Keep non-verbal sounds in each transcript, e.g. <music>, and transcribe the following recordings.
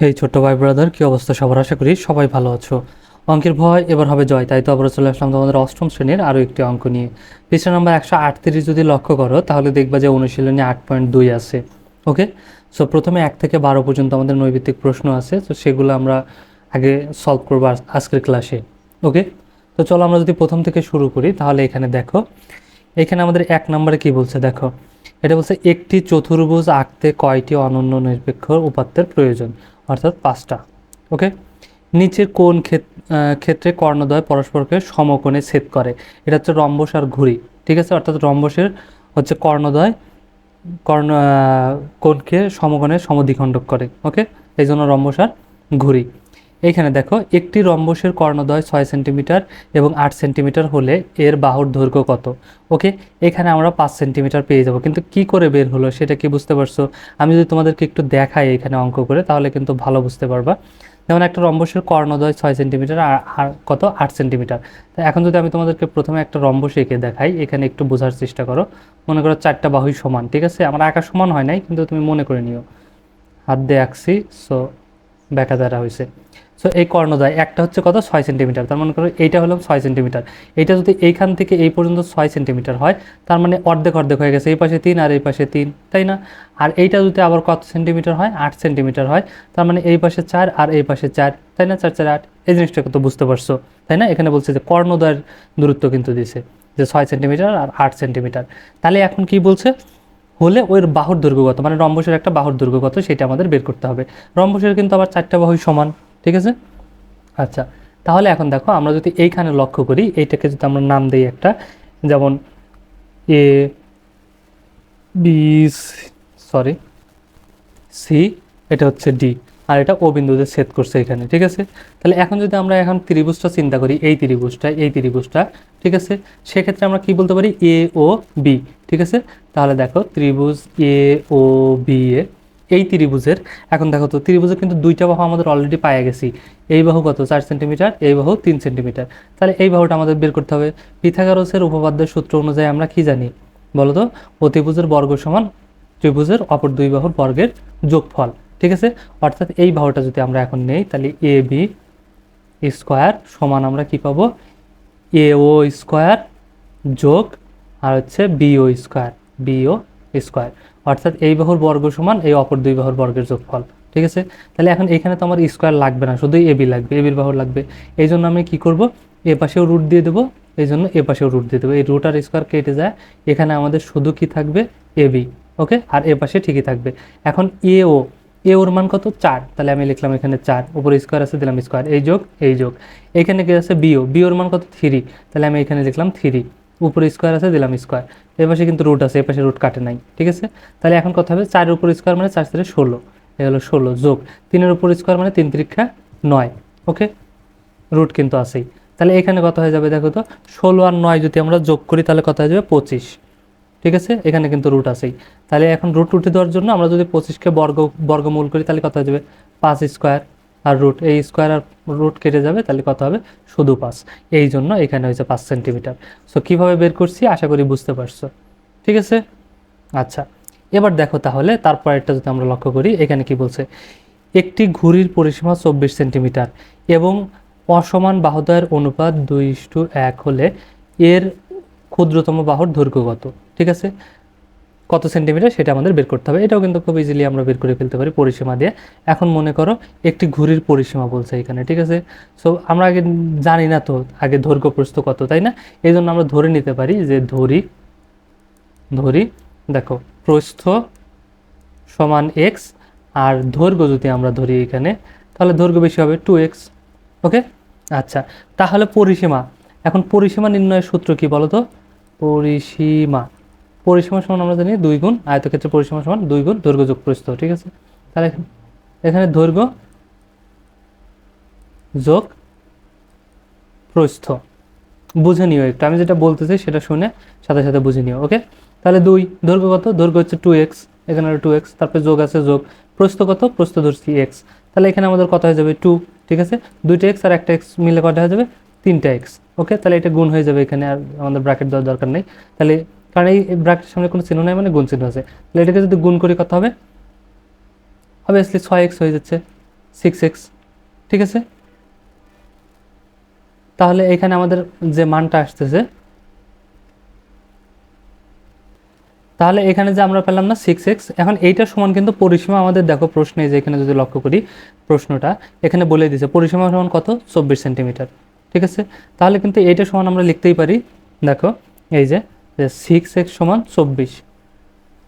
এই ছোট্ট ভাই ব্রাদার কি অবস্থা সবার? আশা করি সবাই ভালো আছো। অঙ্কের ভয় এবার হবে জয়, তাই তো আবার চলে আসলাম তোমাদের অষ্টম শ্রেণির আরও একটি অঙ্ক নিয়ে। পৃষ্ঠা নাম্বার একশো আটত্রিশ যদি লক্ষ্য করো, তাহলে দেখবা যে অনুশীলনী আট পয়েন্ট দুই আছে ওকে সো প্রথমে এক থেকে বারো পর্যন্ত আমাদের নৈবিত্তিক প্রশ্ন আছে, তো সেগুলো আমরা আগে সলভ করব আজ- আজকের ক্লাসে ওকে তো চলো আমরা যদি প্রথম থেকে শুরু করি, তাহলে এখানে দেখো, এখানে আমাদের এক নম্বরে কি বলছে, দেখো? এটা বলছে, একটি চতুর্ভুজ আঁকতে কয়টি অনন্য নিরপেক্ষ উপাত্তের প্রয়োজন? অর্থাৎ পাঁচটা, ওকে? নিচের কোন ক্ষেত্রে কর্ণদ্বয় পরস্পরকে সমকোণে ছেদ করে? এটা হচ্ছে রম্বস আর ঘুড়ি, ঠিক আছে? অর্থাৎ রম্বসের হচ্ছে কর্ণদ্বয়, কর্ণ কোণকে সমকোণে সমদ্বিখণ্ডক করে, ওকে? এই জন্য রম্বস আর ঘুড়ি। এইখানে দেখো, একটি রম্বসের কর্ণদ্বয় ছয় সেন্টিমিটার এবং আট সেন্টিমিটার হলে এর বাহুর দৈর্ঘ্য কত? ওকে, এখানে আমরা পাঁচ সেন্টিমিটার পেয়ে যাব। কিন্তু কি করে বের হলো সেটা কি বুঝতে পারছ? আমি যদি তোমাদেরকে একটু দেখাই এখানে অঙ্ক করে, তাহলে কিন্তু ভালো বুঝতে পারবা। যেমন একটা রম্বসের কর্ণদয় ছয় সেন্টিমিটার আর কত? আট সেন্টিমিটার। তো এখন যদি আমি তোমাদেরকে প্রথমে একটা রম্বস এঁকে দেখাই, এখানে একটু বোঝার চেষ্টা করো। মনে করো চারটা বাহুই সমান, ঠিক আছে? আমার আঁকা সমান হয় নাই, কিন্তু তুমি মনে করে নিও। হাত দিয়ে আঁকছি সো ব্যাকা দ্বারা হয়েছে সো এই কর্ণদ্বয় একটা হচ্ছে কত? ছয় সেন্টিমিটার তার মনে করো এইটা হলো ছয় সেন্টিমিটার এইটা যদি এইখান থেকে এই পর্যন্ত ছয় সেন্টিমিটার হয়, তার মানে অর্ধেক অর্ধেক হয়ে গেছে। এই পাশে তিন আর এই পাশে তিন, তাই না? আর এইটা যদি আবার কত সেন্টিমিটার হয়? আট সেন্টিমিটার হয়। তার মানে এই পাশে চার আর এই পাশে চার, তাই না? চার চার, আট। এই জিনিসটা কত বুঝতে পারছ, তাই না? এখানে বলছে যে কর্ণদ্বয়ের দূরত্ব কিন্তু দিছে, যে ছয় সেন্টিমিটার আর আট সেন্টিমিটার তাহলে এখন কি বলছে? হলে ওর বাহুর দৈর্ঘ্য কত? মানে রম্বসের একটা বাহুর দৈর্ঘ্য কত? সেটা আমাদের বের করতে হবে। রম্বসের কিন্তু আবার চারটা বাহুই সমান। ঠিক আছে? আচ্ছা তাহলে এখন দেখো আমরা যদি এইখানে লক্ষ্য করি, এইটাকে যদি আমরা নাম দিই একটা, যেমন এ বি সরি সি এটা হচ্ছে ডি আর এটা ও বিন্দুতে ছেদ করছে এখানে, ঠিক আছে? তাহলে এখন যদি আমরা এখন ত্রিভুজটা চিন্তা করি, এই ত্রিভুজটা এই ত্রিভুজটা, ঠিক আছে? সেক্ষেত্রে আমরা কি বলতে পারি? এ ও বি ঠিক আছে? তাহলে দেখো ত্রিভুজ এ ও বি এ এই ত্রিভুজের, এখন দেখো তো ত্রিভুজের কিন্তু দুইটা বাহু আমাদের অলরেডি পায়ে গেছি। এই বাহু কত? চার সেন্টিমিটার, এই বাহু তিন সেন্টিমিটার। তাহলে এই বাহুটা আমাদের বের করতে হবে। পিথাগোরাসের উপপাদ্যের সূত্র অনুযায়ী আমরা কি জানি? বলো তো, অতিভুজের বর্গ সমান ত্রিভুজের অপর দুই বাহুর বর্গের যোগফল, ঠিক আছে? অর্থাৎ এই বাহুটা যদি আমরা এখন নেই, তাহলে এ বি স্কোয়ার সমান আমরা কি পাবো? এ ও স্কোয়ার যোগ, আর হচ্ছে বিও স্কোয়ার বিও স্কোয়ার। অর্থাৎ এই বাহুর বর্গ সমান এই অপর দুই বাহুর বর্গের যোগফল, ঠিক আছে? তাহলে এখন এখানে তো আমার স্কোয়ার লাগবে না, শুধুই এবি লাগবে এবির বাহুর লাগবে। এই জন্য আমি কি করব? এ পাশেও রুট দিয়ে দেবো এই জন্য এ পাশেও রুট দিয়ে দেবো। এই রুট আর স্কোয়ার কেটে যায়, এখানে আমাদের শুধু কি থাকবে? এবি ওকে আর এ পাশে ঠিকই থাকবে। এখন এ ও এ ওর মান কত? চার। তাহলে আমি লিখলাম এখানে চার, উপরে স্কোয়ার আছে, দিলাম স্কোয়ার এই যোগ এই যোগ। এখানে কি আছে? বিও বিওর মান কত? থ্রি তাহলে আমি এখানে লিখলাম থ্রি উপরে স্কোয়ার আছে, দিলাম স্কোয়ার এ পাশে কিন্তু রুট আছে, এ পাশে রুট কাটে নাই, ঠিক আছে? তাহলে এখন কথা হবে চারের উপর স্কোয়ার মানে চার চারে ষোলো। এ হলো ষোলো যোগ তিনের উপর স্কোয়ার মানে তিন তিরিক্ষা নয় ওকে রুট কিন্তু আছেই। তাহলে এখানে কত হয়ে যাবে দেখো তো? ষোলো আর নয় যদি আমরা যোগ করি, তাহলে কত হয়ে যাবে? পঁচিশ, ঠিক আছে? এখানে কিন্তু রুট আছেই। তাহলে এখন রুট উঠে দেওয়ার জন্য আমরা যদি পঁচিশকে বর্গ, বর্গমূল করি, তাহলে কত হয়ে যাবে? পাঁচ স্কোয়ার আর রুট এই স্কোয়ার আর রুট কেটে যাবে, তাহলে কত হবে? শুধু পাঁচ। এই জন্য এখানে হয়েছে পাঁচ সেন্টিমিটার সো কীভাবে বের করছি? আশা করি বুঝতে পারছ। ঠিক আছে? আচ্ছা। এবার দেখো তাহলে তারপর একটা যদি আমরা লক্ষ্য করি, এখানে কি বলছে? একটি ঘুড়ির পরিসীমা চব্বিশ সেন্টিমিটার এবং অসমান বাহুদয়ের অনুপাত দুই এক হলে এর ক্ষুদ্রতম বাহুর দৈর্ঘ্য কত? ঠিক আছে? কত সেন্টিমিটার সেটা আমাদের বের করতে হবে। এটাও কিন্তু খুব ইজিলি আমরা বের করে ফেলতে পারি পরিসীমা দিয়ে। এখন মনে করো একটি ঘুড়ির পরিসীমা বলছে এখানে, ঠিক আছে? সো আমরা আগে জানি না তো, আগে দৈর্ঘ্য প্রস্থ কত, তাই না? এই জন্য আমরা ধরে নিতে পারি যে ধরি ধরি, দেখো, প্রস্থ সমান এক্স আর দৈর্ঘ্য যদি আমরা ধরি এখানে, তাহলে দৈর্ঘ্য বেশি হবে টু এক্স ওকে আচ্ছা তাহলে পরিসীমা, এখন পরিসীমা নির্ণয়ের সূত্র কি বলো তো পরিসীমা। পরিসীমা সমান আমরা জানি দুই গুণ আয়তক্ষেত্রে পরিসীমা সমান দুই গুণ, দৈর্ঘ্য যোগ প্রস্থ ঠিক আছে? তাহলে এখানে- দৈর্ঘ্য যোগ প্রস্থ। বুঝে নিও একটু। আমি যেটা বলতেছি সেটা শুনে সাথে সাথে বুঝে নিও, ওকে? তাহলে দুই, দৈর্ঘ্য কত? দৈর্ঘ্য হচ্ছে টু এক্স এখানে টু এক্স তারপরে যোগ আছে যোগ। প্রস্থ কত? প্রস্থ ধরছি এক্স তাহলে এখানে আমাদের কত হয়ে যাবে? টু ঠিক আছে? দুইটা এক্স আর একটা এক্স মিলে কত হয়ে যাবে? তিনটা এক্স ওকে? তাহলে এটা গুণ হয়ে যাবে এখানে, আর আমাদের ব্র্যাকেট দেওয়ার দরকার নেই। তাহলে কারণ এই ব্র্যাকেটের সামনে কোনো চিহ্ন নেই মানে গুণ চিহ্ন আছে। তাহলে এটাকে যদি গুণ করি কত হবে? অবভিয়াসলি ছয় এক্স হয়ে যাচ্ছে সিক্স এক্স ঠিক আছে? তাহলে এখানে আমাদের যে মানটা আসতেছে, তাহলে এখানে যে আমরা পেলাম না সিক্স এক্স এখন এইটার সমান কিন্তু পরিসীমা আমাদের দেখো প্রশ্নে যে এখানে যদি লক্ষ্য করি প্রশ্নটা, এখানে বলে দিয়েছে পরিসীমা সমান কত? চব্বিশ সেন্টিমিটার ঠিক আছে? তাহলে কিন্তু এইটা সমান আমরা লিখতেই পারি, দেখো, এই যে সিক্স এক্স সমান চব্বিশ।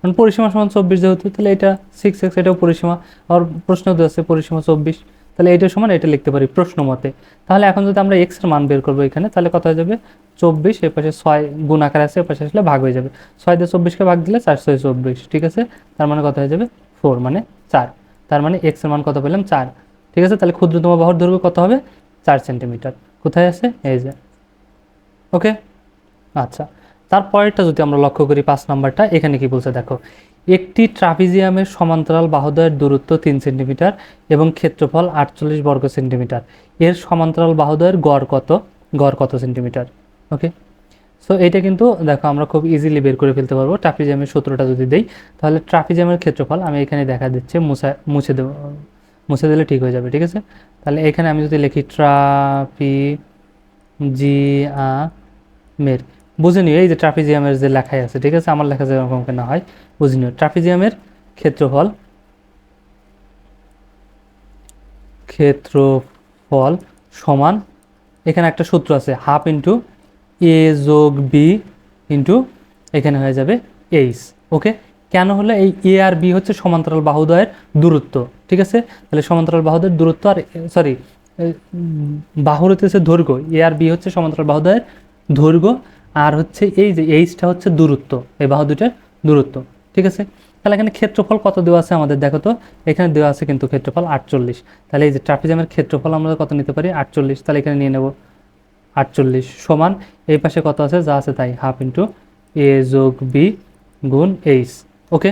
কারণ পরিসীমা সমান চব্বিশ যেহেতু, তাহলে এটা সিক্স এক্স এটাও পরিসীমা। আর প্রশ্ন তো আছে পরিসীমা চব্বিশ। তাহলে এটা সমান, এটা লিখতে পারি প্রশ্ন মতে। তাহলে এখন যদি আমরা এক্সের মান বের করব এখানে, তাহলে কত হয়ে যাবে? চব্বিশ, এর পাশে ছয় গুণ আকার আছে, এর পাশে আসলে ভাগ হয়ে যাবে। ছয় দিয়ে চব্বিশকে ভাগ দিলে চার, ছয় চব্বিশ, ঠিক আছে? তার মানে কত হয়ে যাবে? ফোর মানে চার। তার মানে এক্সের মান কত পেলাম? চার। ঠিক আছে? তাহলে ক্ষুদ্রতম বাহুর দৈর্ঘ্য কত হবে? চার সেন্টিমিটার। কোথায় আছে? এই যে। ওকে আচ্ছা। তারপরেরটা যদি আমরা লক্ষ্য করি পাঁচ নাম্বারটা, এখানে কি বলছে দেখো, একটি ট্রাপিজিয়ামের সমান্তরাল বাহুদ্বয়ের দূরত্ব তিন সেন্টিমিটার এবং ক্ষেত্রফল আটচল্লিশ বর্গ সেন্টিমিটার। এর সমান্তরাল বাহুদ্বয়ের গড় কত? গড় কত সেন্টিমিটার? ওকে? সো এটা কিন্তু দেখো আমরা খুব ইজিলি বের করে ফেলতে পারব। ট্রাপিজিয়ামের সূত্রটা যদি দেই, তাহলে ট্রাপিজিয়ামের ক্ষেত্রফল আমি এখানে দেখা দিচ্ছে, মুছা, মুছে দেবো, মুছে দিলে ঠিক হয়ে যাবে, ঠিক আছে? তাহলে এখানে আমি যদি লিখি ট্রাফি ট্রাপি জিয়ামের বুঝে নিও, এই যে ট্রাপিজিয়ামের যে লেখাই আছে, ঠিক আছে? আমার লেখা যেরকম কেন হয়, বুঝে নিও। ট্রাপিজিয়ামের ক্ষেত্রফল ক্ষেত্রফল সমান, এখানে একটা সূত্র আছে, হাফ ইন্টু এ যোগ বি ইন্টু, এখানে হয়ে যাবে এইচ, ওকে? কেন হলে এই এ আর বি হচ্ছে সমান্তরাল বাহুদয়ের দূরত্ব, ঠিক আছে? তাহলে সমান্তরাল বাহুদয়ের দূরত্ব আর সরি বাহুর হচ্ছে দৈর্ঘ্য, এ আর বি হচ্ছে সমান্তরাল বাহুদয়ের দৈর্ঘ্য আর হচ্ছে এই যে এইচটা হচ্ছে দূরত্ব, এই বাহু দুটার দূরত্ব, ঠিক আছে? তাহলে এখানে ক্ষেত্রফল কত দেওয়া আছে আমাদের? দেখো তো, এখানে দেওয়া আছে কিন্তু ক্ষেত্রফল আটচল্লিশ। তাহলে এই যে ট্রাফিজামের ক্ষেত্রফল আমরা কত নিতে পারি? আটচল্লিশ। তাহলে এখানে নিয়ে নেব আটচল্লিশ সমান, এই পাশে কত আছে? যা আছে তাই, হাফ ইন্টু এ যোগ বি গুণ এইচ ওকে?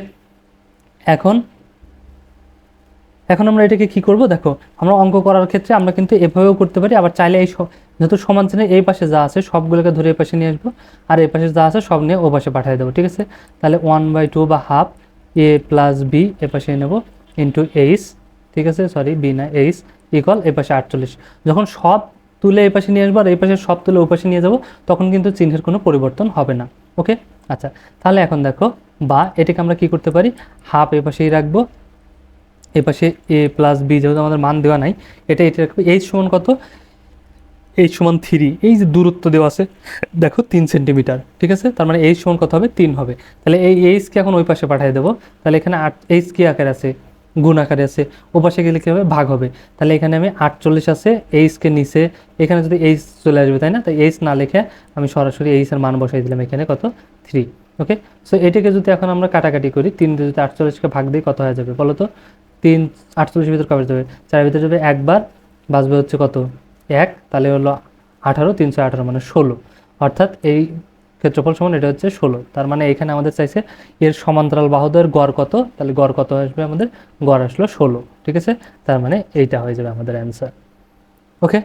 এখন এখন আমরা এটাকে কি করব? দেখো, আমরা অঙ্ক করার ক্ষেত্রে আমরা কিন্তু এভাবেও করতে পারি, আবার চাইলে এই যেহেতু সমান চিহ্নের এই পাশে যা আছে, সবগুলোকে ধরে এই পাশে নিয়ে আসব। আর এই পাশে যা আছে, সব নিয়ে ও পাশে পাঠিয়ে দেবো, ঠিক আছে? তাহলে ওয়ান বাই টু বা হাফ এ প্লাস বি এ পাশে নেব ইন্টু এইচ ঠিক আছে? সরি বি না এইচ ইকল এই পাশে আটচল্লিশ। যখন সব তুলে এই পাশে নিয়ে আসব, আর এই পাশে সব তুলে ও পাশে নিয়ে যাব, তখন কিন্তু চিহ্নের কোনো পরিবর্তন হবে না ওকে আচ্ছা তাহলে এখন দেখো, বা এটাকে আমরা কি করতে পারি? হাফ এই পাশেই রাখব, এ পাশে এ প্লাস বি যেহেতু আমাদের মান দেওয়া নাই, এটা এটা রাখবে এইচ সমান কত? এইচ সমান থ্রি এই যে দূরত্ব দেওয়া আছে, দেখো তিন সেন্টিমিটার, ঠিক আছে? তার মানে এইচ সমান কত হবে? তিন হবে। তাহলে এই এইচকে এখন ওই পাশে পাঠিয়ে দেবো। তাহলে এখানে আট এইচ কি আকারে আছে? গুণ আকারে আছে। ও পাশে গেলে কী হবে? ভাগ হবে। তাহলে এখানে আমি আটচল্লিশ আছে এইচকে নিচে, এখানে যদি এইচ চলে আসবে, তাই না? তাই এইচ না লিখে আমি সরাসরি এইচের মান বসাই দিলাম এখানে কত? থ্রি ওকে সো এটাকে যদি এখন আমরা কাটাকাটি করি, তিন যদি আটচল্লিশকে ভাগ দিই, কত হয়ে যাবে বলো তো? তিন, আটচল্লিশের ভিতর কবে যাবে চারের ভিতরে যাবে একবার, বাঁচবে হচ্ছে কত? এক, তাহলে হলো আঠারো, তিনশো আঠারো মানে ষোলো। অর্থাৎ এই ক্ষেত্রফল সমান, এটা হচ্ছে ষোলো। তার মানে এখানে আমাদের চাইছে এর সমান্তরাল বাহুদের গড় কত? তাহলে গড় কত আসবে? আমাদের গড় আসলো ষোলো। ঠিক আছে? তার মানে এইটা হয়ে যাবে আমাদের অ্যান্সার ওকে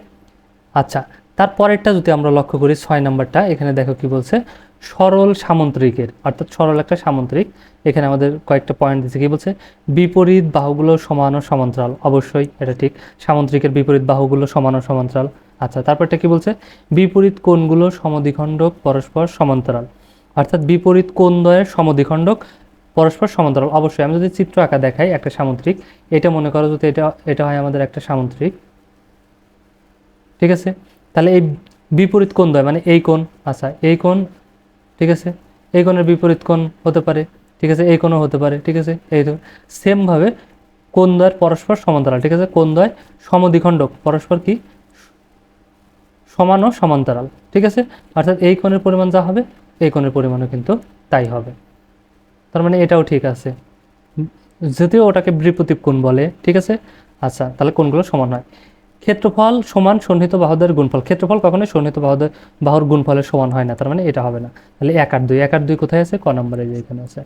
আচ্ছা তারপরেরটা যদি আমরা লক্ষ্য করি, ছয় নাম্বারটা, এখানে দেখো কি বলছে, সরল সামন্ত্রিকের, অর্থাৎ সরল একটা সামন্ত্রিক। এখানে আমাদের কয়েকটা পয়েন্ট দিচ্ছে কি বলছে, বিপরীত বাহুগুলো সমান ও সমান্তরাল। অবশ্যই, এটা ঠিক, সামন্ত্রিকের বিপরীত বাহুগুলো সমান ও সমান্তরাল। আচ্ছা তারপরটা কি বলছে, বিপরীত কোণগুলো সমদ্বিখণ্ডক, পরস্পর সমান্তরাল। অর্থাৎ বিপরীত কোণ দ্বয়ের সমদ্বিখণ্ডক, পরস্পর সমান্তরাল। অবশ্যই, আমি যদি চিত্র আঁকা দেখাই একটা সামুদ্রিক এটা মনে করো যদি এটা এটা হয় আমাদের একটা সামুদ্রিক ঠিক আছে? তাহলে এই বিপরীত কোণ দয় মানে এই কোণ আচ্ছা এই কোণ, ঠিক আছে? এই কোণের বিপরীত কোণ হতে পারে, ঠিক আছে? এই কোণও হতে পারে, ঠিক আছে? এই তো সেমভাবে কোণ দ্বয়ের পরস্পর সমান্তরাল, ঠিক আছে? কোণ দ্বয় সমদ্বিখণ্ডক, পরস্পর কি? সমান ও সমান্তরাল, ঠিক আছে? অর্থাৎ এই কোণের পরিমাণ যা হবে, এই কোণের পরিমাণও কিন্তু তাই হবে। তার মানে এটাও ঠিক আছে। যদিও ওটাকে বিপরীত কোণ বলে, ঠিক আছে? আচ্ছা তাহলে কোণগুলো সমান হয়। ক্ষেত্রফল সমান সন্নিহিত বাহুদের গুণফল। ক্ষেত্রফল কখনোই সন্নিহিত বাহুদের বাহুর গুণফলের সমান হয় না, তার মানে এটা হবে না। তাহলে এক আর দুই, এক আর দুই কোথায় আছে? ক নম্বরে যে এখানে আছে।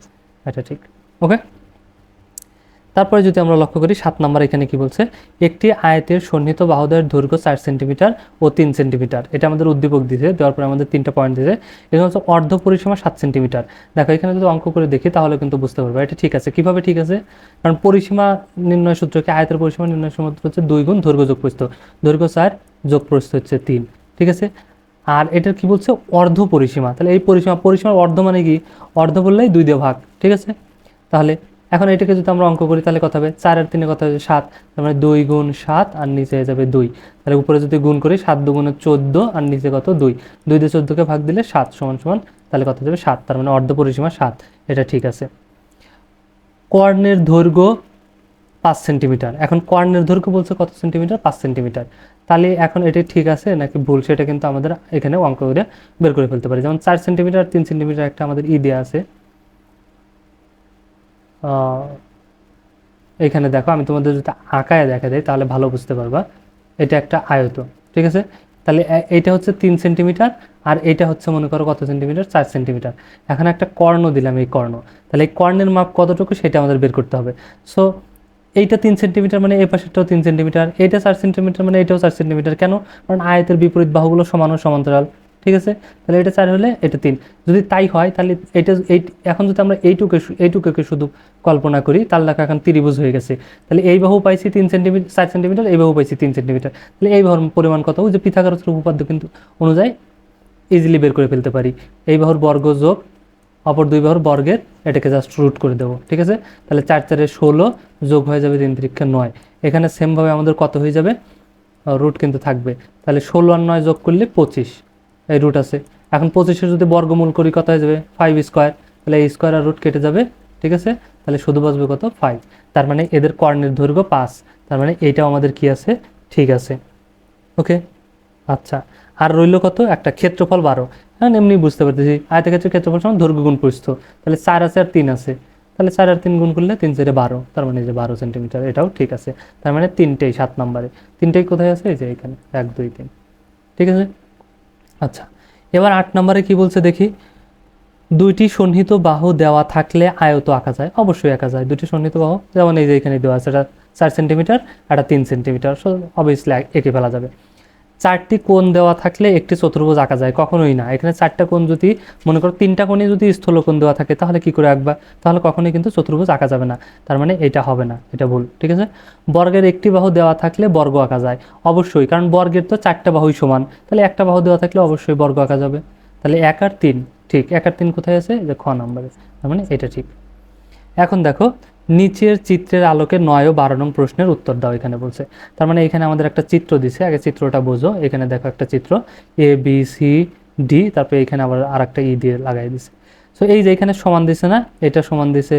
এটা ঠিক। ওকে তারপরে যদি আমরা লক্ষ্য করি, সাত নম্বর এখানে কি বলছে? একটি আয়তের সন্নিহিত বাহুদের দৈর্ঘ্য চার সেন্টিমিটার ও তিন সেন্টিমিটার। এটা আমাদের উদ্দীপক দিয়েছে, দেওয়ার পরে আমাদের তিনটা পয়েন্ট দিয়েছে। এখানে হচ্ছে অর্ধ পরিসীমা সাত সেন্টিমিটার। দেখো, এখানে যদি অঙ্ক করে দেখি, তাহলে কিন্তু বুঝতে পারব। এটা ঠিক আছে। কীভাবে ঠিক আছে? কারণ পরিসীমা নির্ণয় সূত্রকে আয়তের পরিসীমা নির্ণয় সূত্র হচ্ছে দুই গুণ দৈর্ঘ্য যোগ প্রস্থ দৈর্ঘ্য চার যোগ প্রস্থ হচ্ছে তিন। ঠিক আছে? আর এটার কি বলছে? অর্ধ পরিসীমা। তাহলে এই পরিসীমা, পরিসীমার অর্ধ মানে কি? অর্ধ বললেই দুই দিয়ে ভাগ। ঠিক আছে? তাহলে এখন এটাকে যদি আমরা অঙ্ক করি, তাহলে কত হবে চার আর তিনে কত হবে সাত, তার মানে দুই গুণ সাত আর নিচে যাবে দুই। তাহলে উপরে যদি গুণ করি, সাত দুগুণে চোদ্দ আর নিচে কত দুই। দুই দিয়ে চোদ্দোকে ভাগ দিলে সাত সমান সমান, তাহলে কত যাবে সাত, তার মানে অর্ধ পরিসীমা সাত। এটা ঠিক আছে। কর্ণের দৈর্ঘ্য পাঁচ সেন্টিমিটার। এখন কর্ণের দৈর্ঘ্য বলছে কত সেন্টিমিটার? পাঁচ সেন্টিমিটার। তাহলে এখন এটা ঠিক আছে নাকি ভুল? সেটা কিন্তু আমাদের এখানে অঙ্ক করে বের করে ফেলতে পারি। যেমন চার সেন্টিমিটার, তিন সেন্টিমিটার একটা আমাদের ই দেওয়া আছে। এখানে দেখো, আমি তোমাদের যদি আঁকায় দেখা দেয় তাহলে ভালো বুঝতে পারবা। এটা একটা আয়ত, ঠিক আছে? তাহলে এ- এইটা হচ্ছে তিন সেন্টিমিটার, আর এটা হচ্ছে, মনে করো, কত সেন্টিমিটার? চার সেন্টিমিটার। এখন একটা কর্ণ দিলাম, এই কর্ণ। তাহলে এই কর্ণের মাপ কতটুকু, সেটা আমাদের বের করতে হবে। সো এইটা তিন সেন্টিমিটার মানে এই পাশেরটাও তিন সেন্টিমিটার, এইটা চার সেন্টিমিটার মানে এটাও চার সেন্টিমিটার। কেন? কারণ আয়তের বিপরীত বাহুগুলো সমান ও সমান্তরাল। ঠিক আছে? তাহলে এটা চার হলে এটা তিন। যদি তাই হয়, তাহলে এটা এই, এখন যদি আমরা এইটুকে এইটুকুকে শুধু কল্পনা করি তাহলে দেখো এখন ত্রিভুজ হয়ে গেছে। তাহলে এই বাহু পাইছি তিন সেন্টিমিটার চার সেন্টিমিটার, এই বাহু পাইছি তিন সেন্টিমিটার। তাহলে এই বাহুর পরিমাণ কত? যে পিথাগোরাসের উপপাদ্য কিন্তু অনুযায়ী ইজিলি বের করে ফেলতে পারি। এই বাহুর বর্গ যোগ, অপর দুই বাহুর বর্গের এটাকে জাস্ট রুট করে দেবো। ঠিক আছে? তাহলে চার চারে ষোলো যোগ হয়ে যাবে তিন তিরিক্ষা নয়। এখানে সেমভাবে আমাদের কত হয়ে যাবে? রুট কিন্তু থাকবে। তাহলে ষোলো আর নয় যোগ করলে পঁচিশ। এই রুট আছে। এখন পঁচিশের যদি বর্গমূল করি কত হয়ে যাবে? ফাইভ স্কোয়ার তাহলে এই স্কোয়ার আর রুট কেটে যাবে, ঠিক আছে? তাহলে শুধু বাঁচবে কত? ফাইভ তার মানে এদের কর্ণের দৈর্ঘ্য পাঁচ। তার মানে এইটাও আমাদের কি আছে? ঠিক আছে। ওকে আচ্ছা। আর রইল কত? একটা ক্ষেত্রফল বারো। হ্যাঁ এমনি বুঝতে পারতেছি। আয়তক্ষেত্রের ক্ষেত্রফল সমান দৈর্ঘ্য গুণ প্রস্থ তাহলে চার আছে আর তিন আছে। তাহলে চার আর তিন গুণ করলে তিন চারে বারো। তার মানে যে বারো সেন্টিমিটার এটাও ঠিক আছে। তার মানে তিনটেই, সাত নম্বরে। তিনটেই কোথায় আছে? এই যে এখানে। এক, দুই, তিন। ঠিক আছে? আচ্ছা এবার আট নম্বরে কি বলছে দেখি? দুইটি সন্নিহিত বাহু দেওয়া থাকলে আয়ত আঁকা যায়। অবশ্যই আঁকা যায়। দুটি সন্নিহিত বাহু, যেমন এই যে এখানে দেওয়া আছে, এটা চার সেন্টিমিটার একটা তিন সেন্টিমিটার। সো অবভিয়াসলি এঁকে ফেলা যাবে। চারটি কোণ দেওয়া থাকলে একটি চতুর্ভুজ আঁকা যায়, কখনোই না। এখানে চারটা কোণ যদি, মনে করো তিনটা কোণে যদি স্থলকোণ দেওয়া থাকে, তাহলে কি করে আঁকবা? তাহলে কখনোই কিন্তু চতুর্ভুজ আঁকা যাবে না। তার মানে এটা হবে না, এটা ভুল, ঠিক আছে? বর্গের একটি বাহু দেওয়া থাকলে বর্গ আঁকা যায়, অবশ্যই, কারণ বর্গের তো চারটা বাহুই সমান। তাহলে একটা বাহু দেওয়া থাকলে অবশ্যই বর্গ আঁকা যাবে। তাহলে এক আর তিন, ঠিক, এক আর তিন কোথায় আছে? যে খ নাম্বারে, তার মানে এটা ঠিক। এখন দেখো, নিচের চিত্রের আলোকে নয় ও বারো নং প্রশ্নের উত্তর দাও এখানে বলছে। তার মানে এখানে আমাদের একটা চিত্র দিছে, আগে চিত্রটা বোঝো। এখানে দেখো একটা চিত্র এ বি সি ডি তারপরে এখানে আবার আর একটা ই দিয়ে লাগাই দিছে। সো এই যে এখানে সমান দিছে না, এটা সমান দিছে,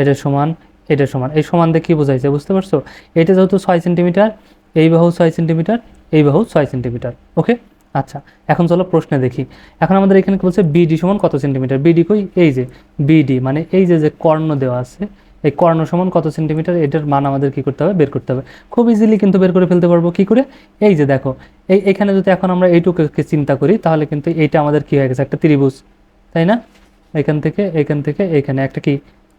এটা সমান এটা সমান। এই সমান দিয়ে কী বোঝাইছে, বুঝতে পারছ? এটা যেহেতু ছয় সেন্টিমিটার, এই বাহু ছয় সেন্টিমিটার, এই বাহু ছয় সেন্টিমিটার ওকে আচ্ছা এখন চলো প্রশ্নে দেখি। এখন আমাদের এখানে বলছে বিডি সমান কত সেন্টিমিটার বিডি কই? এই যে বিডি মানে এই যে যে কর্ণ দেওয়া আছে, এই কর্ণ সমান কত সেন্টিমিটার এটার মান আমাদের কি করতে হবে? বের করতে হবে। খুব ইজিলি কিন্তু বের করে ফেলতে পারব। কি করে? এই যে দেখো, এই, এখানে যদি এখন আমরা এইটুকুকে চিন্তা করি, তাহলে কিন্তু এইটা আমাদের কি হয়ে গেছে? একটা ত্রিভুজ, তাই না? এখান থেকে এখান থেকে, এখানে একটা কি?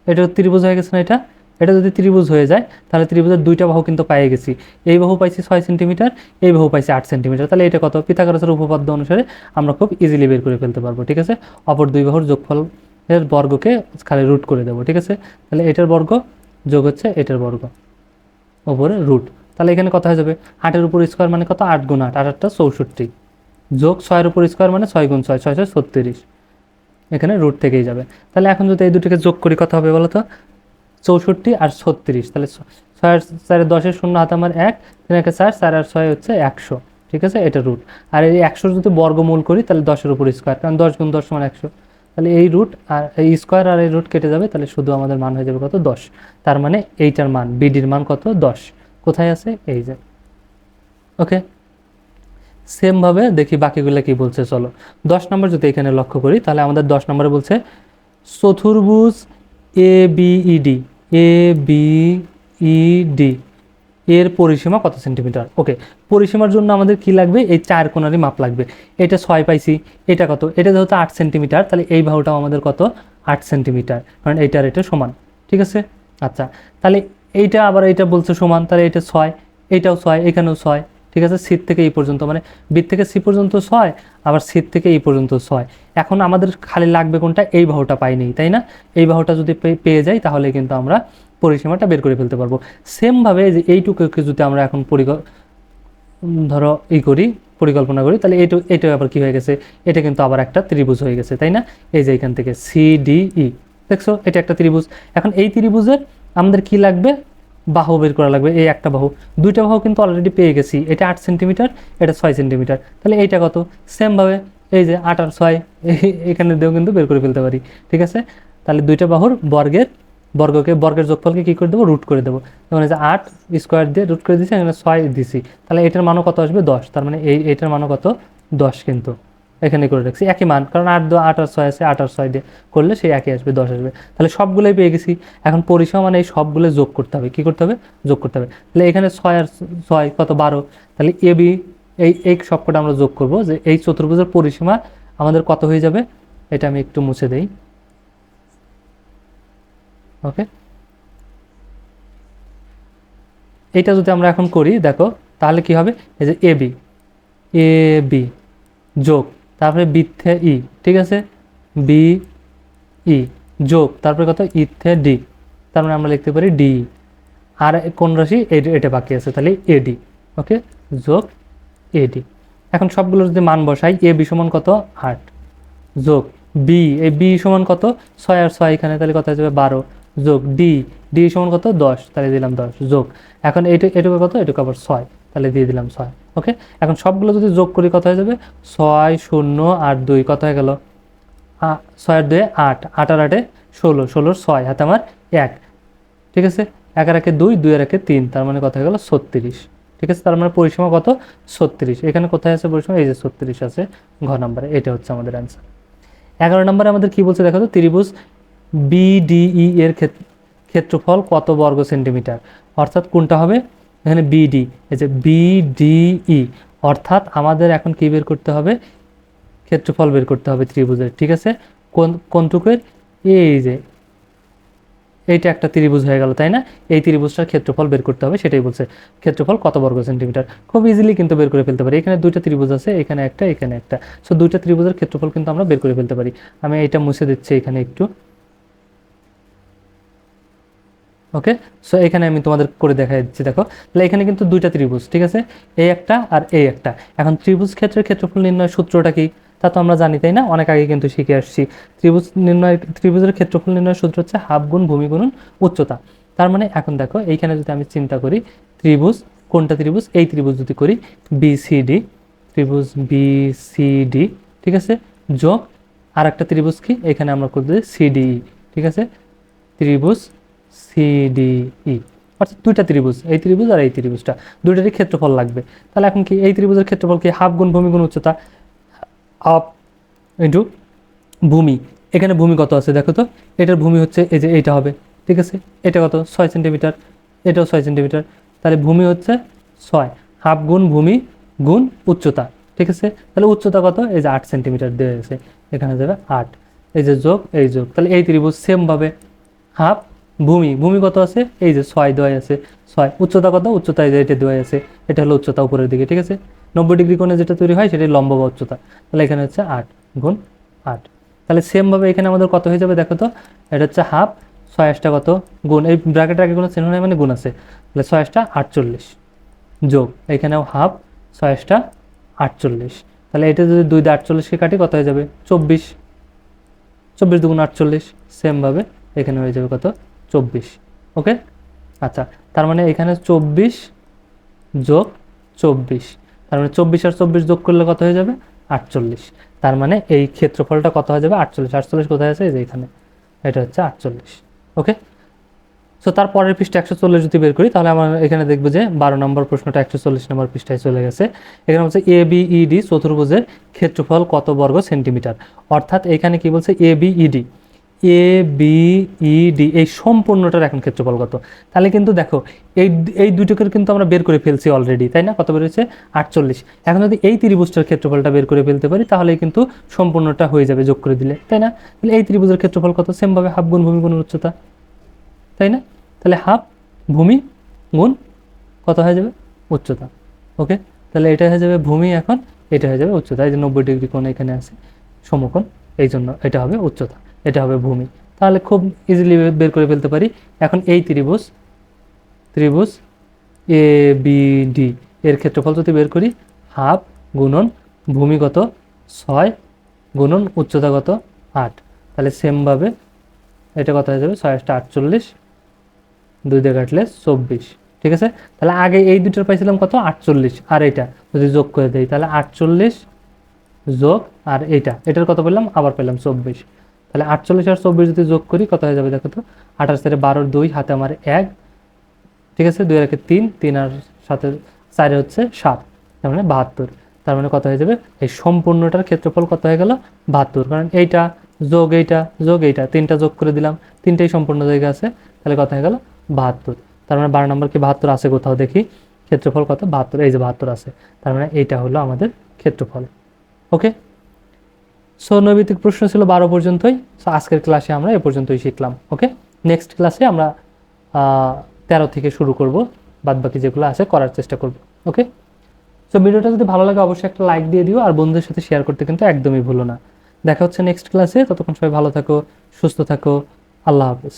এটা ত্রিভুজ হয়ে গেছে না এটা? এটা যদি ত্রিভুজ হয়ে যায়, তাহলে ত্রিভুজের দুইটা বাহু কিন্তু পেয়ে গেছি। এই বাহু পাইছি ছয় সেন্টিমিটার, এই বাহু পাইছি আট সেন্টিমিটার। তাহলে এটা কত? পিথাগোরাসের উপপাদ্য অনুসারে আমরা খুব ইজিলি বের করে ফেলতে পারব, ঠিক আছে? অপর দুই বাহুর যোগফল এর বর্গকে খালি রুট করে দেবো, ঠিক আছে? তাহলে এটার বর্গ যোগ হচ্ছে এটার বর্গ ওপরে রুট তাহলে এখানে কত হয়ে যাবে? আটের উপর স্কোয়ার মানে কত? আট গুণ আট আটটা চৌষট্টি। যোগ ছয়ের উপর স্কোয়ার মানে ছয় গুণ ছয় ছয় ছয় ছত্রিশ। এখানে রুট থেকেই যাবে। তাহলে এখন যদি এই দুটোকে যোগ করি, কত হবে বলো তো চৌষট্টি আর ছত্রিশ। তাহলে ছয় চারে দশের শূন্য হাত আমার এক, তিন একে চার চার আর ছয় হচ্ছে একশো। ঠিক আছে? এটা রুট আর এই একশোর যদি বর্গমূল করি, তাহলে দশের উপর স্কোয়ার কারণ দশ গুণ দশ সমান একশো। তাহলে এই রুট আর এই স্কোয়ার আর এই রুট কেটে যাবে, তাহলে শুধু আমাদের মান হয়ে যাবে কত? দশ। তার মানে এইটার মান বিডির মান কত? দশ। কোথায় আছে? এই যে। ওকে? সেমভাবে দেখি বাকিগুলো কি বলছে, চলো। দশ নম্বর যদি এখানে লক্ষ্য করি, তাহলে আমাদের দশ নম্বরে বলছে, চতুর্ভুজ এ বিইডি এ বিইডি এর পরিসীমা কত সেন্টিমিটার? ওকে পরিসীমার জন্য আমাদের কি লাগবে? এই চার কোণারই মাপ লাগবে। এটা ছয় পাইছি, এটা কত? এটা যেহেতু আট সেন্টিমিটার, তাহলে এই বাহুটাও আমাদের কত? আট সেন্টিমিটার। কারণ এইটার এটা সমান। ঠিক আছে? আচ্ছা তাহলে এইটা আবার এইটা বলছে সমান, তাহলে এটা ছয়, এটাও ছয়, এখানেও ছয়। ঠিক আছে? সিট থেকে এই পর্যন্ত মানে বিট থেকে সি পর্যন্ত ছয়, আবার সিট থেকে এই পর্যন্ত ছয়। এখন আমাদের খালি লাগবে কোনটা? এই বাহুটা পাইনি, তাই না? এই বাহুটা যদি পেয়ে যাই, তাহলে কিন্তু আমরা পরিসীমাটা বের করে ফেলতে পারব। সেমভাবে যে এইটুকুকে যদি আমরা এখন পরিক, ধরো ই করি, পরিকল্পনা করি, তাহলে এইটু এটা আবার কি হয়ে গেছে? এটা কিন্তু আবার একটা ত্রিভুজ হয়ে গেছে, তাই না? এই যে এখান থেকে সি ডি ই, দেখছ? এটা একটা ত্রিভুজ। এখন এই ত্রিভুজের আমাদের কি লাগবে? বাহু বের করা লাগবে, এই একটা বাহু। দুইটা বাহু কিন্তু অলরেডি পেয়ে গেছি। এটা আট সেন্টিমিটার এটা ছয় সেন্টিমিটার তাহলে এইটা কত? সেমভাবে এই যে আট আর ছয়, <laughs> এখানে দিয়েও কিন্তু বের করে ফেলতে পারি। ঠিক আছে? তাহলে দুইটা বাহুর বর্গের বর্গকে, বর্গের যোগফলকে কী করে দেবো? রুট করে দেবো। যেমন যে আট স্কোয়ার দিয়ে রুট করে দিয়েছি, এখানে ছয় দিছি। তাহলে এটার মানও কত আসবে? দশ। তার মানে এই, এটার মানও কত? দশ কিন্তু। এখানে করে রাখছি, একই মান। কারণ আট দু, আট আর ছয় আছে, আট আর ছয় দিয়ে করলে সেই একই আসবে, দশ আসবে। তাহলে সবগুলোই পেয়ে গেছি। এখন পরিসীমা মানে এই সবগুলো যোগ করতে হবে। কী করতে হবে? যোগ করতে হবে। তাহলে এখানে ছয় আর ছয় কত? বারো। তাহলে এ, বি, এই এই সবকটা আমরা যোগ করব যে এই চতুর্ভুজের পরিসীমা আমাদের কত হয়ে যাবে? এটা আমি একটু মুছে দেই। ওকে। এটা যদি আমরা এখন করি, দেখো, তাহলে কি হবে? এই যে এ, বি। এ, বি যোগ তারপরে বিথে ই, ঠিক আছে? বি, ই, যোগ, তারপরে কত? ইথে ডি, তার মানে আমরা লিখতে পারি ডি। আর কোন রাশি? এটা বাকি আছে, তাহলে এডি ওকে? যোগ এডি এখন সবগুলো যদি মান বসাই, এ বি সমান কত? আট। যোগ, বি, এই বি সমান কত? ছয় আর ছয় এখানে তাহলে কত যাবে? বারো। যোগ, ডি ডি সমান কত? দশ, তাহলে দিলাম দশ। যোগ, এখন এইটু, এটুকু কত? এটুকু আবার ছয়। তাহলে দিয়ে দিলাম ছয়, ওকে? এখন সবগুলো যদি যোগ করি কত হয়ে যাবে? ছয়, শূন্য আট দুই, কত হয়ে গেল? আ- ছয় আর দুয়ে আট আট আর আটে ষোলো, ষোলোর ছয়, হাতে আমার এক। ঠিক আছে? এক আর একে দুই দুই আর একে তিন, তার মানে কথা হয়ে গেল? ছত্রিশ। ঠিক আছে? তার মানে পরিসীমা কত? ছত্রিশ। এখানে কোথায় আছে পরিসীমা? এই যে ছত্রিশ আছে ঘ নাম্বারে, এটা হচ্ছে আমাদের অ্যান্সার এগারো নম্বরে আমাদের কি বলছে দেখো তো? ত্রিভুজ বিডিই এর ক্ষেত- ক্ষেত্রফল কত বর্গ সেন্টিমিটার? অর্থাৎ কোনটা হবে? এখানে বিডি এই যে বিডিই অর্থাৎ আমাদের এখন কি বের করতে হবে? ক্ষেত্রফল বের করতে হবে ত্রিভুজের, ঠিক আছে? কোন, কোনটুকুর? এই যে, এইটা একটা ত্রিভুজ হয়ে গেল, তাই না? এই ত্রিভুজটার ক্ষেত্রফল বের করতে হবে, সেটাই বলছে। ক্ষেত্রফল কত বর্গ সেন্টিমিটার? খুব ইজিলি কিন্তু বের করে ফেলতে পারি। এখানে দুইটা ত্রিভুজ আছে, এখানে একটা এখানে একটা। সো দুইটা ত্রিভুজের ক্ষেত্রফল কিন্তু আমরা বের করে ফেলতে পারি। আমি এটা মুছে দিচ্ছি এখানে একটু। ওকে? সো এখানে আমি তোমাদের করে দেখা দিচ্ছি, দেখো। তাহলে এখানে কিন্তু দুইটা ত্রিভুজ, ঠিক আছে? এই একটা আর এই একটা। এখন ত্রিভুজ ক্ষেত্রের ক্ষেত্রফল নির্ণয় সূত্রটা কি? তা তো আমরা জানি, তাই না? অনেক আগে কিন্তু শিখে আসছি। ত্রিভুজ নির্ণয়, ত্রিভুজের ক্ষেত্রফল নির্ণয় সূত্র হচ্ছে হাফ গুণ ভূমি গুণন উচ্চতা। তার মানে এখন দেখো, এইখানে যদি আমি চিন্তা করি, ত্রিভুজ, কোনটা ত্রিভুজ? এই ত্রিভুজ যদি করি বিসিডি ত্রিভুজ বিসিডি ঠিক আছে? যোগ আর একটা ত্রিভুজ কি? এখানে আমরা করতে সিডিই ঠিক আছে? ত্রিভুজ সিডিই অর্থাৎ দুইটা ত্রিভুজ, এই ত্রিভুজ আর এই ত্রিভুজটা। দুইটারই ক্ষেত্রফল লাগবে। তাহলে এখন কি এই ত্রিভুজের ক্ষেত্রফল কি হাফ গুণ ভূমি গুণ উচ্চতা? হাফ ইন্টু ভূমি। এখানে ভূমি কত আছে দেখো তো? এটার ভূমি হচ্ছে এই যে এইটা হবে। ঠিক আছে? এটা কত? ছয় সেন্টিমিটার। এটাও ছয় সেন্টিমিটার। তাহলে ভূমি হচ্ছে ছয়। হাফ গুণ ভূমি গুণ উচ্চতা। ঠিক আছে? তাহলে উচ্চতা কত? এই যে আট সেন্টিমিটার দেওয়া এখানে যাবে আট। এই যে যোগ, এই যোগ। তাহলে এই ত্রিভুজ সেমভাবে হাফ ভূমি ভূমি কত আছে? এই যে ছয় দেওয়া আছে, ছয়। উচ্চতা কত? উচ্চতা এই যে এটা দেওয়া আছে, এটা হলো উচ্চতা উপরের দিকে, ঠিক আছে? নব্বই ডিগ্রি কোণে যেটা তৈরি হয়, সেটাই লম্ব বা উচ্চতা। তাহলে এখানে হচ্ছে আট গুণ আট। তাহলে সেমভাবে এখানে আমাদের কত হয়ে যাবে দেখো তো? এটা হচ্ছে হাফ ছয় আটটা কত? গুণ। এই ব্র্যাকেটের আগে কোনো চিহ্ন মানে গুণ আছে। তাহলে ছয় আটটা আটচল্লিশ। যোগ, এখানেও হাফ ছয় আটটা আটচল্লিশ। তাহলে এটা যদি দুই দিয়ে আটচল্লিশকে কাটি, কত হয়ে যাবে? চব্বিশ। চব্বিশ দুগুণ আটচল্লিশ সেমভাবে এখানে হয়ে যাবে কত? চব্বিশ ওকে আচ্ছা তার মানে এখানে চব্বিশ যোগ চব্বিশ, তার মানে চব্বিশ আর চব্বিশ যোগ করলে কত হয়ে যাবে? আটচল্লিশ, তার মানে এই ক্ষেত্রফলটা কত হয়ে যাবে? আটচল্লিশ আটচল্লিশ কোথায় আছে? যে এখানে, এটা হচ্ছে আটচল্লিশ ওকে সো তার পরের পৃষ্ঠা একশো চল্লিশ যদি বের করি, তাহলে আমরা এখানে দেখব যে বারো নম্বর প্রশ্নটা একশো চল্লিশ নম্বর পৃষ্ঠায় চলে গেছে। এখানে হচ্ছে এ বিইডি চতুর্ভুজের ক্ষেত্রফল কত বর্গ সেন্টিমিটার? অর্থাৎ এখানে কি বলছে? এ বিইডি এ বিইডি এই সম্পূর্ণটার এখন ক্ষেত্রফল কত? তাহলে কিন্তু দেখো, এই এই দুটোকে কিন্তু আমরা বের করে ফেলছি অলরেডি তাই না? কত বের হয়েছে আটচল্লিশ। এখন যদি এই ত্রিভুজটার ক্ষেত্রফলটা বের করে ফেলতে পারি তাহলে কিন্তু সম্পূর্ণটা হয়ে যাবে যোগ করে দিলে, তাই না? তাহলে এই ত্রিভুজের ক্ষেত্রফল কত? সেমভাবে হাফ গুণ ভূমি গুণ উচ্চতা, তাই না? তাহলে হাফ ভূমি গুণ কত হয়ে যাবে? উচ্চতা। ওকে তাহলে এটা হয়ে যাবে ভূমি এখন, এটা হয়ে যাবে উচ্চতা। এই যে নব্বই ডিগ্রি কোণ এখানে আছে, সমকোণ এই জন্য এটা হবে উচ্চতা। এটা হবে ভূমি। তাহলে খুব ইজিলি বের করে ফেলতে পারি। এখন এই ত্রিভুজ ত্রিভুজ এ বি ডি এর ক্ষেত্রফল যদি বের করি, হাফ গুণন ভূমিগত ছয় গুণন উচ্চতাগত আট। তাহলে সেমভাবে এটা কত হয়ে যাবে? ছয় আটটা আটচল্লিশ, দুই দিয়ে কাটলে চব্বিশ। ঠিক আছে? তাহলে আগে এই দুটোর পাইছিলাম কত? আটচল্লিশ। আর এটা যদি যোগ করে দেই, তাহলে আটচল্লিশ যোগ আর এইটা। এটার কত পেলাম? আবার পেলাম চব্বিশ। তাহলে আটচল্লিশ আর চব্বিশ যদি যোগ করি, কত হয়ে যাবে দেখো তো? আঠাশ থেকে বারোর দুই, হাতে আমার এক। ঠিক আছে? দুই একে তিন তিন আর সাথে চারে হচ্ছে সাত, তার মানে বাহাত্তর। তার মানে কত হয়ে যাবে? এই সম্পূর্ণটার ক্ষেত্রফল কত হয়ে গেল? বাহাত্তর। কারণ এইটা যোগ এইটা যোগ এইটা, তিনটা যোগ করে দিলাম, তিনটাই সম্পূর্ণ জায়গা আছে, তাহলে কত হয়ে গেল? বাহাত্তর। তার মানে বারো নম্বর কি বাহাত্তর আছে কোথাও? দেখি। ক্ষেত্রফল কত? বাহাত্তর। এই যে বাহাত্তর আছে, তার মানে এইটা হলো আমাদের ক্ষেত্রফল। ওকে? সো নৈবিত্তিক প্রশ্ন ছিল বারো পর্যন্তই। সো আজকের ক্লাসে আমরা এ পর্যন্তই শিখলাম ওকে নেক্সট ক্লাসে আমরা তেরো থেকে শুরু করব বাদ বাকি যেগুলো আছে করার চেষ্টা করব ওকে সো ভিডিওটা যদি ভালো লাগে অবশ্যই একটা লাইক দিয়ে দিও, আর বন্ধুদের সাথে শেয়ার করতে কিন্তু একদমই ভুলো না। দেখা হচ্ছে নেক্সট ক্লাসে ততক্ষণ সবাই ভালো থাকো, সুস্থ থাকো, আল্লাহ হাফিজ।